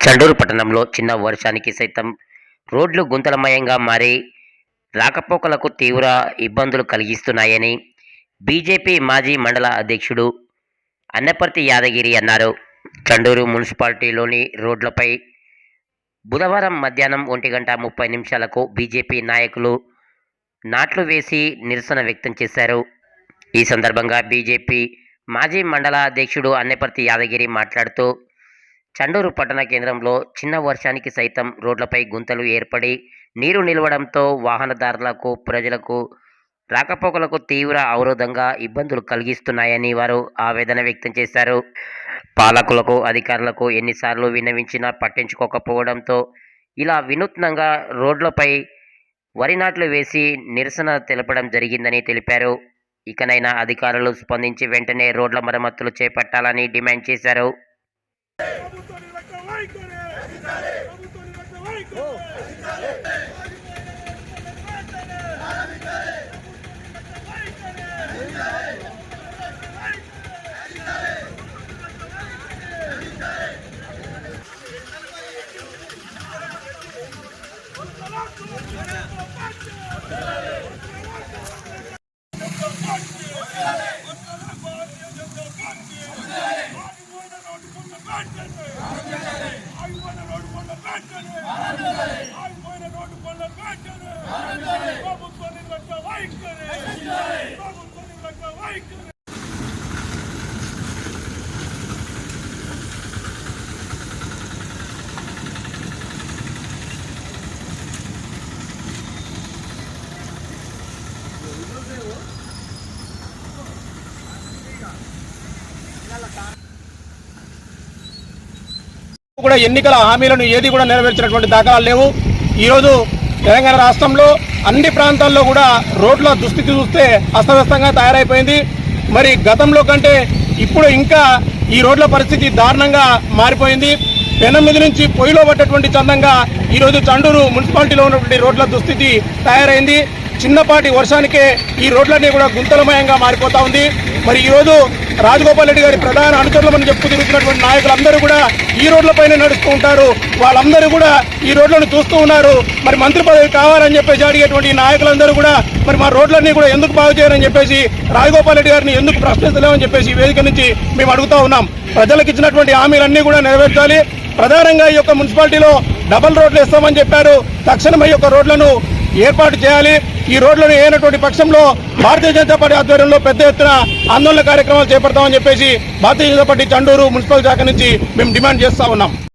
చండూరు పట్టణంలో చిన్న వర్షానికి సైతం రోడ్లు గుంతలమయంగా మారి రాకపోకలకు తీవ్ర ఇబ్బందులు కలిగిస్తున్నాయని బీజేపీ మాజీ మండల అధ్యక్షుడు అన్నపర్తి యాదగిరి అన్నారు. చండూరు మున్సిపాలిటీలోని రోడ్లపై బుధవారం మధ్యాహ్నం ఒంటి గంట ముప్పై నిమిషాలకు బీజేపీ నాయకులు నాట్లు వేసి నిరసన వ్యక్తం చేశారు. ఈ సందర్భంగా బీజేపీ మాజీ మండల అధ్యక్షుడు అన్నపర్తి యాదగిరి మాట్లాడుతూ చండూరు పట్టణ కేంద్రంలో చిన్న వర్షానికి సైతం రోడ్లపై గుంతలు ఏర్పడి నీరు నిలవడంతో వాహనదారులకు ప్రజలకు రాకపోకలకు తీవ్ర అవరోధంగా ఇబ్బందులు కలిగిస్తున్నాయని వారు ఆవేదన వ్యక్తం చేశారు. పాలకులకు అధికారులకు ఎన్నిసార్లు విన్నవించినా పట్టించుకోకపోవడంతో ఇలా వినూత్నంగా రోడ్లపై వరి నాట్లు వేసి నిరసన తెలపడం జరిగిందని తెలిపారు. ఇకనైనా అధికారులు స్పందించి వెంటనే రోడ్ల మరమ్మతులు చేపట్టాలని డిమాండ్ చేశారు. ప్రభుత్వాన్ని రక్ష వైఖరి ప్రభుత్వాన్ని రక్ష వైఖరి ఆగిపోయిన రోడ్డు పనులు వెంటనే ఆగిపోయిన రోడ్డు పనులు వెంటనే ప్రభుత్వాన్ని రక్ష వైఖరి ప్రభుత్వాన్ని రక్ష వైఖరి Come on, కూడా ఎన్నికల హామీలను ఏది కూడా నెరవేర్చినటువంటి దాఖలాలు లేవు. ఈరోజు తెలంగాణ రాష్ట్రంలో అన్ని ప్రాంతాల్లో కూడా రోడ్ల దుస్థితి చూస్తే అస్తవ్యస్తంగా తయారైపోయింది. మరి గతంలో కంటే ఇప్పుడు ఇంకా ఈ రోడ్ల పరిస్థితి దారుణంగా మారిపోయింది. పెనమిది నుంచి పొయ్యిలో పడ్డటువంటి చందంగా ఈరోజు చండూరు మున్సిపాలిటీలో ఉన్నటువంటి రోడ్ల దుస్థితి తయారైంది. చిన్నపాటి వర్షానికే ఈ రోడ్లన్నీ కూడా గుంతలమయంగా మారిపోతా ఉంది. మరి ఈరోజు రాజగోపాల్ రెడ్డి గారి ప్రధాన అనుచరులమని చెప్పుకు తిరుగుతున్నటువంటి నాయకులందరూ కూడా ఈ రోడ్లపైనే నడుస్తూ ఉంటారు. వాళ్ళందరూ కూడా ఈ రోడ్లను చూస్తూ ఉన్నారు. మరి మంత్రి పదవి కావాలని చెప్పేసి అడిగేటువంటి నాయకులందరూ కూడా మరి మా రోడ్లన్నీ కూడా ఎందుకు బాగు చేయరని చెప్పేసి రాజగోపాల్ రెడ్డి గారిని ఎందుకు ప్రశ్నిస్తలేమని చెప్పేసి వేదిక నుంచి మేము అడుగుతా ఉన్నాం. ప్రజలకు ఇచ్చినటువంటి హామీలన్నీ కూడా నెరవేర్చాలి. ప్రధానంగా ఈ యొక్క మున్సిపాలిటీలో డబల్ రోడ్లు ఇస్తామని చెప్పారు. తక్షణమే ఈ యొక్క రోడ్లను ఏర్పాటు చేయాలి. ఈ రోడ్లను వేయనటువంటి పక్షంలో భారతీయ జనతా పార్టీ ఆధ్వర్యంలో పెద్ద ఎత్తున ఆందోళన కార్యక్రమాలు చేపడతామని చెప్పేసి భారతీయ జనతా పార్టీ చండూరు మున్సిపల్ శాఖ నుంచి మేము డిమాండ్ చేస్తా ఉన్నాం.